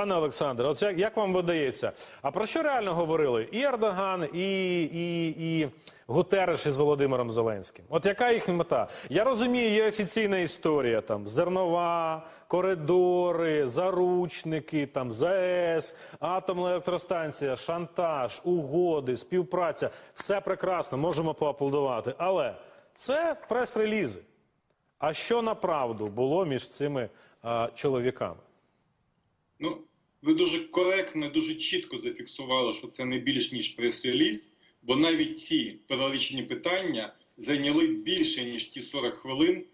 Пане Олександре, от як, як вам видається? А про що реально говорили і Ердоган, і, і, і Гутереш із Володимиром Зеленським? От яка їх мета? Я розумію, є офіційна історія там зернова, коридори, заручники, там ЗАЕС, атомна електростанція, шантаж, угоди, співпраця. Все прекрасно, можемо поаплодувати. Але це прес-релізи. А що направду було між цими а, чоловіками? Ну, ви дуже коректно, дуже чітко зафіксували, що це не більш ніж прес-реліз, бо навіть ці перелічені питання зайняли більше ніж ті 40 хвилин,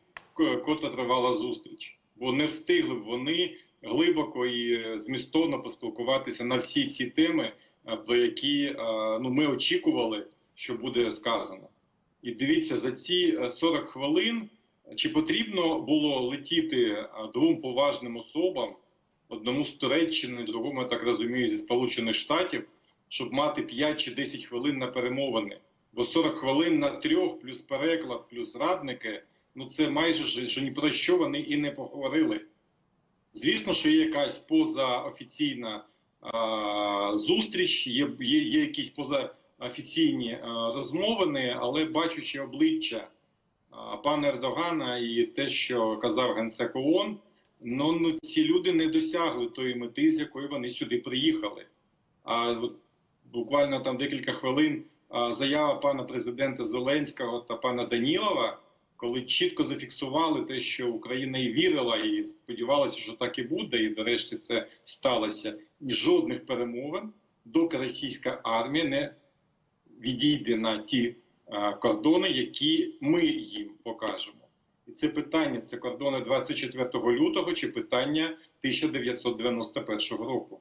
котра тривала зустріч. Бо не встигли б вони глибоко і е, змістовно поспілкуватися на всі ці теми, е, про які е, ну, ми очікували, що буде сказано. І дивіться, за ці е, 40 хвилин чи потрібно було летіти двом поважним особам, одному з Туреччини, другому, я так розумію, зі Сполучених Штатів, щоб мати 5 чи 10 хвилин на перемовини. Бо 40 хвилин на трьох, плюс переклад, плюс радники, ну це майже що ні про що вони і не поговорили. Звісно, що є якась позаофіційна а, зустріч, є, є, є якісь позаофіційні а, розмовини, але бачучи обличчя а, пана Ердогана і те, що казав генсек ООН, ну, ну ці люди не досягли тої мети, з якої вони сюди приїхали. А от буквально там декілька хвилин заява пана президента Зеленського та пана Данілова, коли чітко зафіксували те, що Україна і вірила, і сподівалася, що так і буде, і нарешті це сталося. Жодних перемовин, доки російська армія не відійде на ті кордони, які ми їм покажемо. І це питання: це кордони 24 лютого чи питання 1991 року.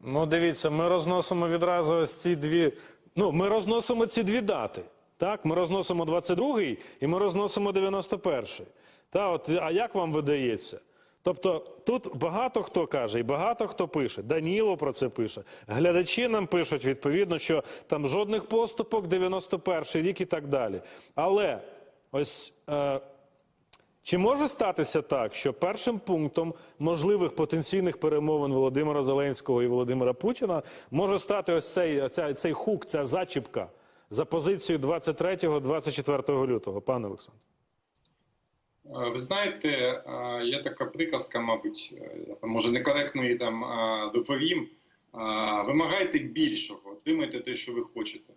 Ну, дивіться, ми розносимо відразу ось ці дві. Ну, ми розносимо ці дві дати. Так, ми розносимо 22-й і ми розносимо 91-й. Та, от, а як вам видається? Тобто тут багато хто каже і багато хто пише. Даніло про це пише. Глядачі нам пишуть відповідно, що там жодних поступок, 91-й рік і так далі. Але ось. Е, чи може статися так, що першим пунктом можливих потенційних перемовин Володимира Зеленського і Володимира Путіна може стати ось цей, оця- цей хук, ця зачіпка за позицією 23-24 лютого, пане Олександр? Е, Ви знаєте, е, є така приказка, мабуть, е, я може некоректно її там доповім. Вимагайте більшого, отримайте те, що ви хочете.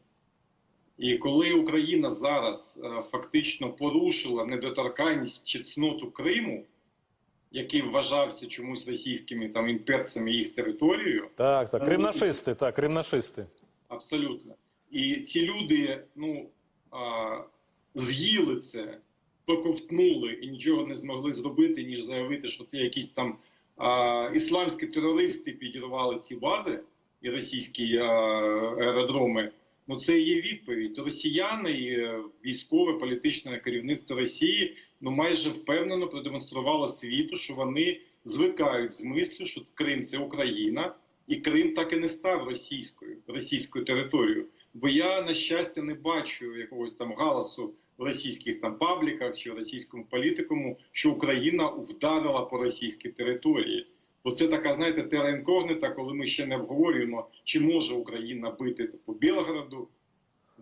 І коли Україна зараз е, фактично порушила недоторканність чи цноту Криму, який вважався чомусь російськими там імперцями їх територією, Так, так, кримнашисти, так, кримнашисти. Абсолютно. І ці люди ну, а, з'їли це, проковтнули і нічого не змогли зробити, ніж заявити, що це якісь там а, ісламські терористи підірвали ці бази і російські а, аеродроми. Ну, це є відповідь. Росіяни і е, військове політичне керівництво Росії ну майже впевнено продемонструвало світу, що вони звикають з мислю, що Крим це Україна, і Крим так і не став російською російською територією. Бо я на щастя не бачу якогось там галасу в російських там пабліках чи в російському політикуму, що Україна вдарила по російській території. Бо це така, знаєте, тера інкогнита, коли ми ще не обговорюємо, чи може Україна бити по Білгороду,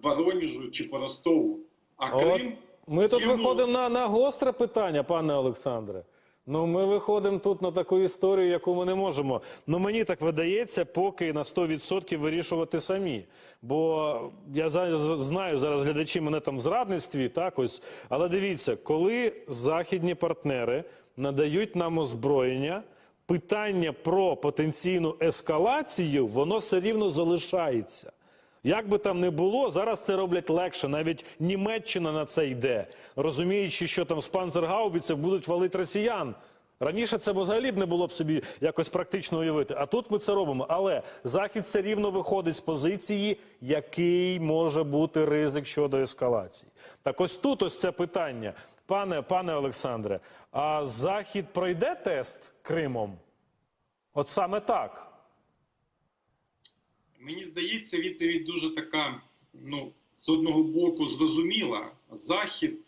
Воронежу чи по Ростову. А От Крим Ми тут йому- виходимо на, на гостре питання, пане Олександре. Ну, ми виходимо тут на таку історію, яку ми не можемо. Ну, мені так видається, поки на 100% вирішувати самі. Бо я знаю, зараз глядачі мене там в зрадництві, так ось. Але дивіться, коли західні партнери надають нам озброєння, питання про потенційну ескалацію, воно все рівно залишається. Як би там не було, зараз це роблять легше. Навіть Німеччина на це йде, розуміючи, що там з панцергаубіців будуть валити росіян. Раніше це взагалі б не було б собі якось практично уявити. А тут ми це робимо. Але Захід все рівно виходить з позиції, який може бути ризик щодо ескалації. Так ось тут ось це питання. Пане, пане Олександре, а Захід пройде тест Кримом? От саме так. Мені здається, відповідь дуже така, ну, з одного боку, зрозуміла. Захід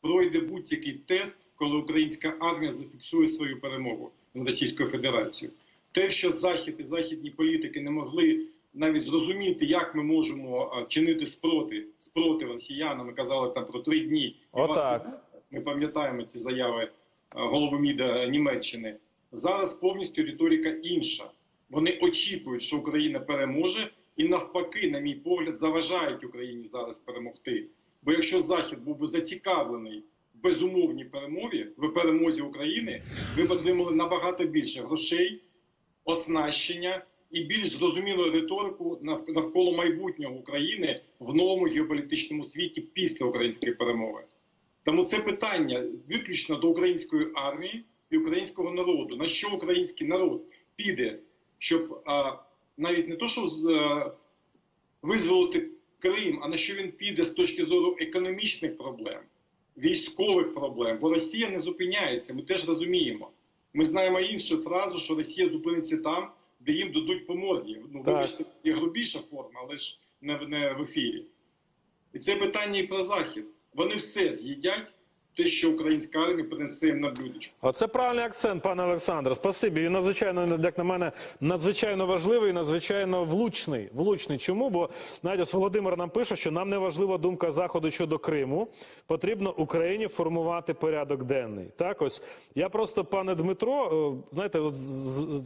пройде будь-який тест, коли українська армія зафіксує свою перемогу над Російською Федерацією. Те, що Захід і західні політики не могли навіть зрозуміти, як ми можемо чинити спроти, спротив росіянам, ми казали там про три дні. Отак. Ми пам'ятаємо ці заяви голови МІДа Німеччини. Зараз повністю риторика інша. Вони очікують, що Україна переможе, і навпаки, на мій погляд, заважають Україні зараз перемогти. Бо якщо Захід був би зацікавлений в безумовній перемові в перемозі України, ви б отримали набагато більше грошей, оснащення і більш зрозумілу риторику нав- навколо майбутнього України в новому геополітичному світі після української перемоги. Тому це питання виключно до української армії і українського народу. На що український народ піде, щоб а, навіть не то, що а, визволити Крим, а на що він піде з точки зору економічних проблем, військових проблем. Бо Росія не зупиняється. Ми теж розуміємо. Ми знаємо іншу фразу, що Росія зупиниться там, де їм дадуть по морді. Ну, вибачте, є грубіша форма, але ж не, в- не в ефірі. І це питання і про захід. Вони все з'їдять, те, що українська армія принесе їм на блюдечку. Оце правильний акцент, пане Олександре. Спасибі. Він надзвичайно, як на мене, надзвичайно важливий, надзвичайно влучний. Влучний. Чому? Бо ось Володимир нам пише, що нам не важлива думка Заходу щодо Криму. Потрібно Україні формувати порядок денний. Так, ось я просто, пане Дмитро, е, знаєте, от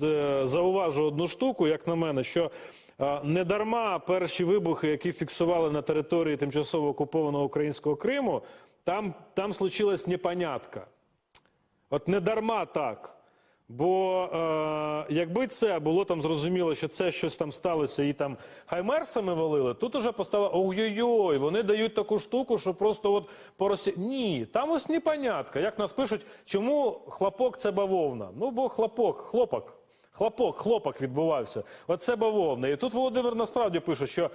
е, зауважу одну штуку, як на мене, що. е, Не дарма перші вибухи, які фіксували на території тимчасово окупованого українського Криму, там, там случилась непонятка. От не дарма так. Бо е, якби це було там зрозуміло, що це щось там сталося і там хаймерсами валили, тут уже постало ой-ой-ой, вони дають таку штуку, що просто от по Росі... Ні, там ось непонятка. Як нас пишуть, чому хлопок це бавовна? Ну, бо хлопок, хлопок, хлопок, хлопок відбувався. Оце бавовна. І тут Володимир насправді пише, що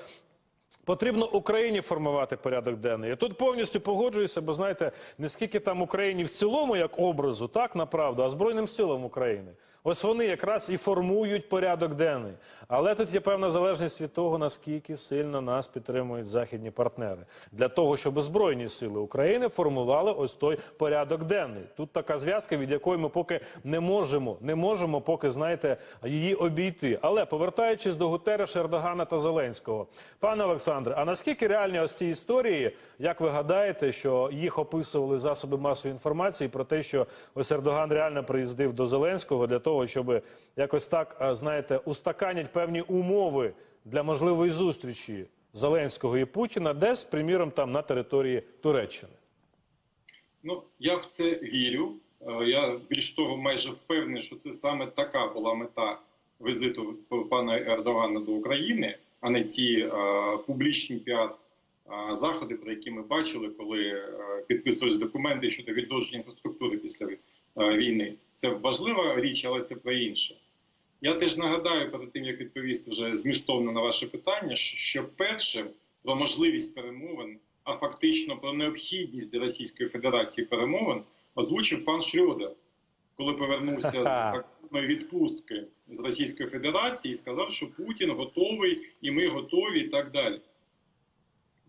Потрібно Україні формувати порядок денний. Я тут повністю погоджуюся, бо знаєте, не скільки там Україні в цілому як образу, так направду, а Збройним силам України. Ось вони якраз і формують порядок денний. Але тут є певна залежність від того, наскільки сильно нас підтримують західні партнери для того, щоб збройні сили України формували ось той порядок денний. Тут така зв'язка, від якої ми поки не можемо, не можемо поки знаєте її обійти. Але повертаючись до Гутереша, Ердогана та Зеленського, пане Олександре, а наскільки реальні ось ці історії, як ви гадаєте, що їх описували засоби масової інформації про те, що ось Ердоган реально приїздив до Зеленського для того, щоб якось так знаєте, устаканять певні умови для можливої зустрічі Зеленського і Путіна, десь, приміром, там на території Туреччини. Ну, я в це вірю. Е, Я більш того, майже впевнений, що це саме така була мета візиту пана Ердогана до України, а не ті е, публічні піар е, заходи, про які ми бачили, коли е, підписувалися документи щодо відродження інфраструктури після е, війни. Це важлива річ, але це про інше. Я теж нагадаю перед тим, як відповісти вже змістовно на ваше питання, що першим про можливість перемовин, а фактично про необхідність для Російської Федерації перемовин озвучив пан Шрёдер, коли повернувся з такої відпустки з Російської Федерації і сказав, що Путін готовий і ми готові, і так далі.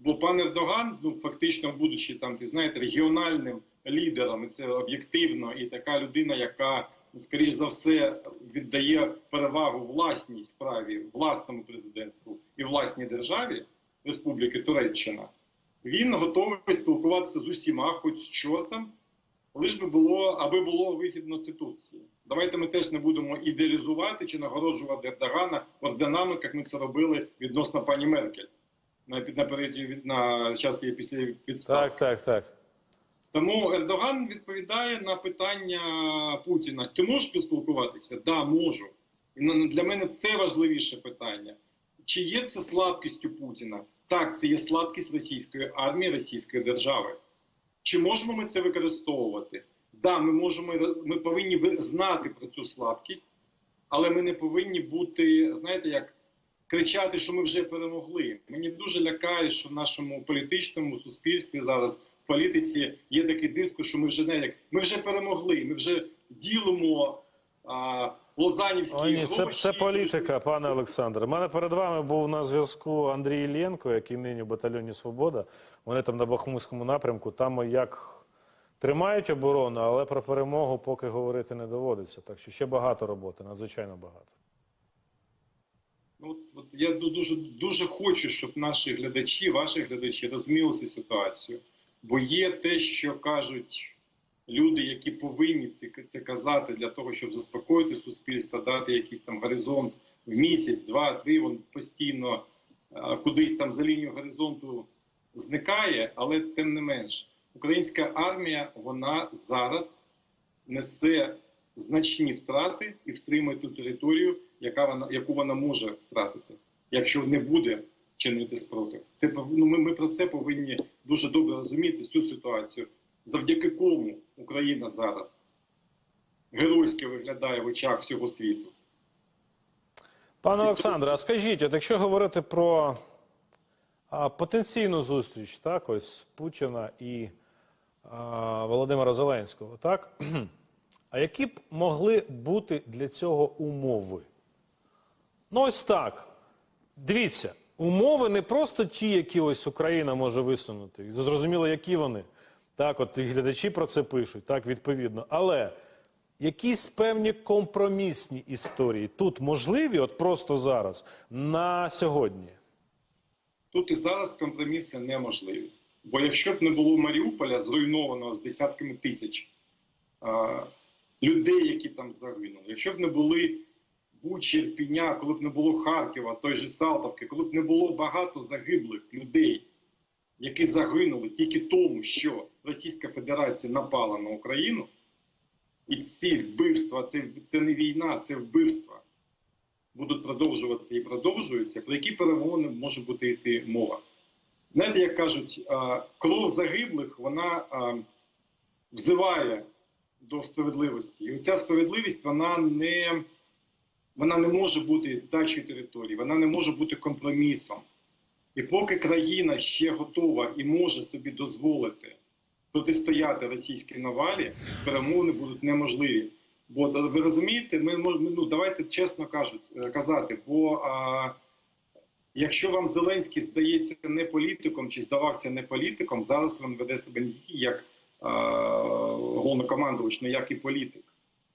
Бо пан Ердоган, ну фактично, будучи там, ти знаєте, регіональним лідером, і це об'єктивно, і така людина, яка скоріш за все віддає перевагу власній справі, власному президентству і власній державі Республіки Туреччина, він готовий спілкуватися з усіма, хоч з чортом, лиш би було, аби було вигідно це Турції. Давайте ми теж не будемо ідеалізувати чи нагороджувати Ердогана орденами, як ми це робили відносно пані Меркель на на від на час її після відставки. Так, так, так. Тому Ердоган відповідає на питання Путіна: ти можеш поспілкуватися? Да, можу. І для мене це важливіше питання. Чи є це слабкістю Путіна? Так, це є слабкість російської армії, російської держави. Чи можемо ми це використовувати? Да, ми можемо ми повинні знати про цю слабкість, але ми не повинні бути, знаєте, як кричати, що ми вже перемогли. Мені дуже лякає, що в нашому політичному суспільстві зараз в політиці є такий дискус, що ми вже не як ми вже перемогли, ми вже ділимо а, лозанівські О, ні, це, це політика, пане Олександре. У мене перед вами був на зв'язку Андрій Іллєнко, який нині в батальйоні Свобода. Вони там на Бахмутському напрямку. Там як тримають оборону, але про перемогу поки говорити не доводиться. Так що ще багато роботи, надзвичайно багато. Ну, от, я дуже дуже хочу, щоб наші глядачі, ваші глядачі розуміли цю ситуацію. Бо є те, що кажуть люди, які повинні це, казати для того, щоб заспокоїти суспільство, дати якийсь там горизонт в місяць, два, три. Він постійно кудись там за лінію горизонту зникає, але тим не менш, українська армія вона зараз несе значні втрати і втримує ту територію, яка вона яку вона може втратити, якщо не буде чинити спротив. Це ну, ми, ми про це повинні дуже добре розуміти цю ситуацію, завдяки кому Україна зараз геройськи виглядає в очах всього світу. Пане Олександре, а скажіть, от якщо говорити про а, потенційну зустріч, так, ось Путіна і а, Володимира Зеленського, так? А які б могли бути для цього умови? Ну, ось так. Дивіться, умови не просто ті, які ось Україна може висунути. Зрозуміло, які вони. Так, от і глядачі про це пишуть, так, відповідно. Але якісь певні компромісні історії тут можливі, от просто зараз, на сьогодні. Тут і зараз компроміси неможливі. Бо якщо б не було Маріуполя, зруйнованого з десятками тисяч людей, які там загинули, якщо б не були Бучі, Ірпіня, коли б не було Харкова, той же Салтовки, коли б не було багато загиблих людей, які загинули тільки тому, що Російська Федерація напала на Україну, і ці вбивства, це, це не війна, це вбивства будуть продовжуватися і продовжуються, про які перемовини може бути йти мова. Знаєте, як кажуть, кров загиблих вона взиває до справедливості. І ця справедливість вона не, вона не може бути здачею території, вона не може бути компромісом. І поки країна ще готова і може собі дозволити протистояти російській навалі, перемовини будуть неможливі. Бо ви розумієте, ми ну давайте чесно кажуть е, казати. Бо а, якщо вам Зеленський здається не політиком чи здавався не політиком, зараз він веде себе як а, головнокомандувач, але як і політик.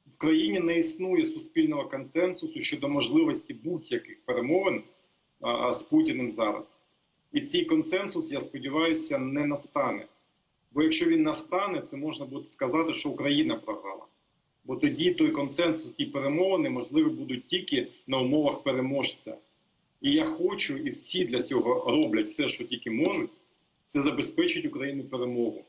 В країні не існує суспільного консенсусу щодо можливості будь-яких перемовин з Путіним зараз. І цей консенсус, я сподіваюся, не настане. Бо якщо він настане, це можна буде сказати, що Україна програла. Бо тоді той консенсус і перемовини можливі будуть тільки на умовах переможця. І я хочу, і всі для цього роблять все, що тільки можуть, це забезпечить Україні перемогу.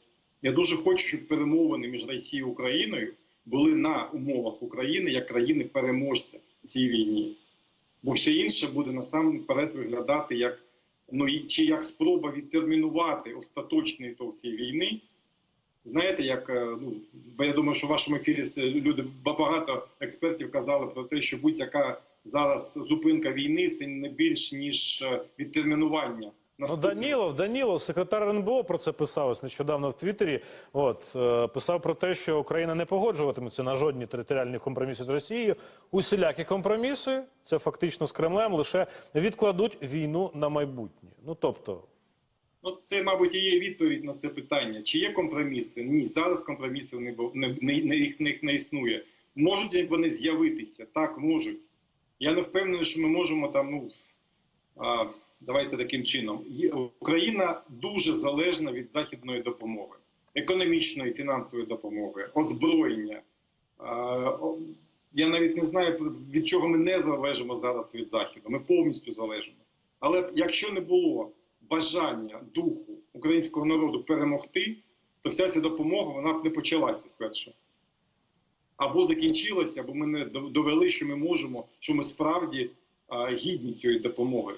Я дуже хочу, щоб перемовини між Росією і Україною були на умовах України як країни-переможця в цій війні. Бо все інше буде насамперед виглядати як ну чи як спроба відтермінувати остаточний ітог цієї війни. Знаєте, як е, ну я думаю, що в вашому ефірі люди багато експертів казали про те, що будь-яка зараз зупинка війни це не більш ніж е, відтермінування. Ну. Данілов, Данілов, секретар РНБО про це писав ось нещодавно в Твіттері. От е, писав про те, що Україна не погоджуватиметься на жодні територіальні компроміси з Росією. Усілякі компроміси, це фактично з Кремлем, лише відкладуть війну на майбутнє. Ну тобто, Ну, це, мабуть, і є відповідь на це питання. Чи є компроміси? Ні, зараз компромісів не, не, не, не, їх, не, не існує. Можуть вони з'явитися? Так, можуть. Я не впевнений, що ми можемо там, ну, а, давайте таким чином. Україна дуже залежна від західної допомоги, економічної, фінансової допомоги, озброєння. Я навіть не знаю, від чого ми не залежимо зараз від Заходу. Ми повністю залежимо. Але якщо не було бажання духу українського народу перемогти, то вся ця допомога вона б не почалася спершу. Або закінчилася, або ми не довели, що ми можемо, що ми справді гідні цієї допомоги.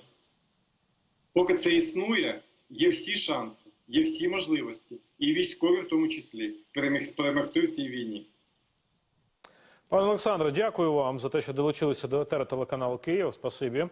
Поки це існує, є всі шанси, є всі можливості, і військові в тому числі перемогти в цій війні. пане Олександре, дякую вам за те, що долучилися до етера телеканалу Київ. Спасибі.